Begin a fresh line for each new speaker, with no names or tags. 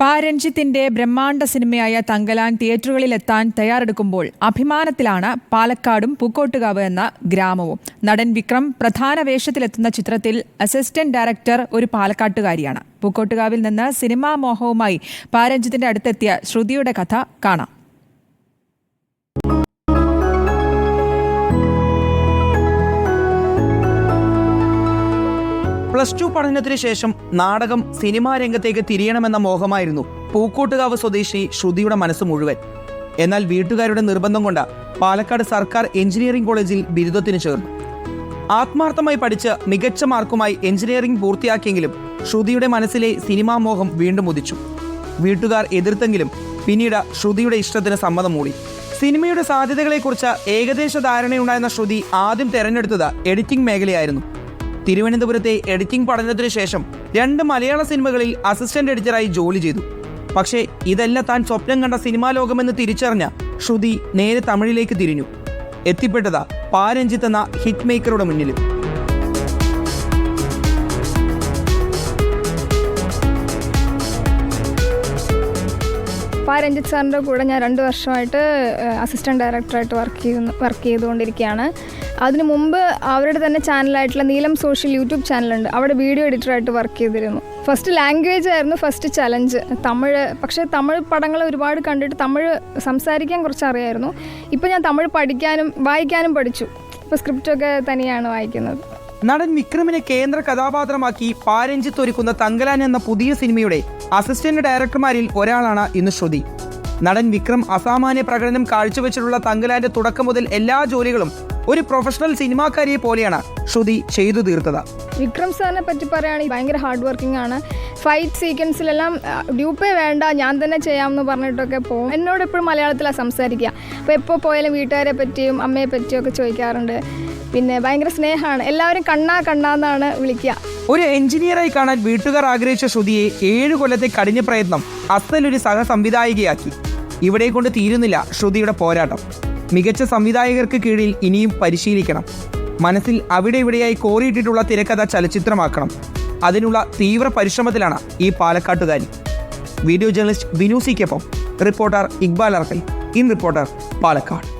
പാരഞ്ജിത്തിന്റെ ബ്രഹ്മാണ്ഡ സിനിമയായ തങ്കലാൻ തിയേറ്ററുകളിലെത്താൻ തയ്യാറെടുക്കുമ്പോൾ അഭിമാനത്തിലാണ് പാലക്കാടും പൂക്കോട്ടുകാവ് എന്ന ഗ്രാമവും. നടൻ വിക്രം പ്രധാന വേഷത്തിലെത്തുന്ന ചിത്രത്തിൽ അസിസ്റ്റന്റ് ഡയറക്ടർ ഒരു പാലക്കാട്ടുകാരിയാണ്. പൂക്കോട്ടുകാവിൽ നിന്ന് സിനിമാ മോഹവുമായി പാരഞ്ജിത്തിന്റെ അടുത്തെത്തിയ ശ്രുതിയുടെ കഥ കാണാം.
പ്ലസ് ടു പഠനത്തിന് ശേഷം നാടകം സിനിമാ രംഗത്തേക്ക് തിരിയണമെന്ന മോഹമായിരുന്നു പൂക്കോട്ടുകാവ് സ്വദേശി ശ്രുതിയുടെ മനസ്സ് മുഴുവൻ. എന്നാൽ വീട്ടുകാരുടെ നിർബന്ധം കൊണ്ട് പാലക്കാട് സർക്കാർ എഞ്ചിനീയറിംഗ് കോളേജിൽ ബിരുദത്തിന് ചേർന്നു. ആത്മാർത്ഥമായി പഠിച്ച് മികച്ച മാർക്കുമായി എഞ്ചിനീയറിംഗ് പൂർത്തിയാക്കിയെങ്കിലും ശ്രുതിയുടെ മനസ്സിലെ സിനിമാ മോഹം വീണ്ടും ഉദിച്ചു. വീട്ടുകാർ എതിർത്തെങ്കിലും പിന്നീട് ശ്രുതിയുടെ ഇഷ്ടത്തിന് സമ്മതം മൂടി. സിനിമയുടെ സാധ്യതകളെക്കുറിച്ച് ഏകദേശ ധാരണയുണ്ടായിരുന്ന ശ്രുതി ആദ്യം തെരഞ്ഞെടുത്തത് എഡിറ്റിംഗ് മേഖലയായിരുന്നു. തിരുവനന്തപുരത്തെ എഡിറ്റിംഗ് പഠനത്തിനു ശേഷം രണ്ട് മലയാള സിനിമകളിൽ അസിസ്റ്റന്റ് എഡിറ്ററായി ജോലി ചെയ്തു. പക്ഷേ ഇതല്ല താൻ സ്വപ്നം കണ്ട സിനിമാ ലോകമെന്ന് തിരിച്ചറിഞ്ഞ ശ്രുതി നേരെ തമിഴിലേക്ക് തിരിഞ്ഞു. എത്തിപ്പെട്ടതാ പാരഞ്ജിത്ത് എന്ന ഹിറ്റ് മേക്കറുടെ മുന്നിലും
അപ്പോൾ രഞ്ജിത്ത് സാറിന്റെ കൂടെ ഞാൻ രണ്ട് വർഷമായിട്ട് അസിസ്റ്റന്റ് ഡയറക്ടറായിട്ട് വർക്ക് ചെയ്യുന്നു വർക്ക് ചെയ്തുകൊണ്ടിരിക്കുകയാണ്. അതിനു മുമ്പ് അവരുടെ തന്നെ ചാനലായിട്ടുള്ള നീലം സോഷ്യൽ യൂട്യൂബ് ചാനലുണ്ട്. അവിടെ വീഡിയോ എഡിറ്ററായിട്ട് വർക്ക് ചെയ്തിരുന്നു. ഫസ്റ്റ് ലാംഗ്വേജ് ആയിരുന്നു ഫസ്റ്റ് ചലഞ്ച് തമിഴ് പക്ഷേ തമിഴ് പടങ്ങൾ ഒരുപാട് കണ്ടിട്ട് തമിഴ് സംസാരിക്കാൻ കുറച്ച് അറിയായിരുന്നു ഇപ്പോൾ ഞാൻ തമിഴ് പഠിക്കാനും വായിക്കാനും പഠിച്ചു. ഇപ്പോൾ സ്ക്രിപ്റ്റൊക്കെ തനിയാണ് വായിക്കുന്നത്.
നടൻ വിക്രമിനെ കേന്ദ്ര കഥാപാത്രമാക്കി പാരഞ്ചിത്ത് ഒരുക്കുന്ന തങ്കലാൻ എന്ന പുതിയ സിനിമയുടെ അസിസ്റ്റന്റ് ഡയറക്ടർമാരിൽ ഒരാളാണ് ഇന്ന് ശ്രുതി. നടൻ വിക്രം അസാമാന്യ പ്രകടനം കാഴ്ചവെച്ചിട്ടുള്ള തങ്കലാന്റെ തുടക്കം മുതൽ എല്ലാ ജോലികളും ഒരു പ്രൊഫഷണൽ സിനിമാക്കാരിയെ പോലെയാണ് ശ്രുതി ചെയ്തു തീർത്തത്.
വിക്രം സാറിനെ പറ്റി പറയുകയാണെങ്കിൽ ഭയങ്കര ഹാർഡ് വർക്കിംഗ് ആണ്. ഫൈറ്റ് സീക്വൻസിലെല്ലാം ഡ്യൂപ്പേ വേണ്ട ഞാൻ തന്നെ ചെയ്യാമെന്ന് പറഞ്ഞിട്ടൊക്കെ പോകും. എന്നോട് എപ്പോഴും മലയാളത്തിലാണ് സംസാരിക്കുക. അപ്പോൾ എപ്പോൾ പോയാലും വീട്ടുകാരെ പറ്റിയും അമ്മയെ പറ്റിയും ഒക്കെ ചോദിക്കാറുണ്ട്. പിന്നെ ഭയങ്കര സ്നേഹമാണ്. എല്ലാവരും കണ്ണാ കണ്ണാന്നാണ് വിളിക്കുക.
ഒരു എഞ്ചിനീയറായി കാണാൻ വീട്ടുകാർ ആഗ്രഹിച്ച ശ്രുതിയെ ഏഴ് കൊല്ലത്തെ കഠിന പ്രയത്നം അസലൊരു സഹസംവിധായികയാക്കി ഇവിടെ കൊണ്ട് തീരുന്നില്ല ശ്രുതിയുടെ പോരാട്ടം. മികച്ച സംവിധായകർക്ക് കീഴിൽ ഇനിയും പരിശീലിക്കണം. മനസ്സിൽ അവിടെ ഇവിടെയായി കോറിയിട്ടിട്ടുള്ള തിരക്കഥ ചലച്ചിത്രമാക്കണം. അതിനുള്ള തീവ്ര പരിശ്രമത്തിലാണ് ഈ പാലക്കാട്ടുകാരി. Video journalist Binu സിക്കൊപ്പം. Reporter Iqbal Arkal in reporter Palakkad.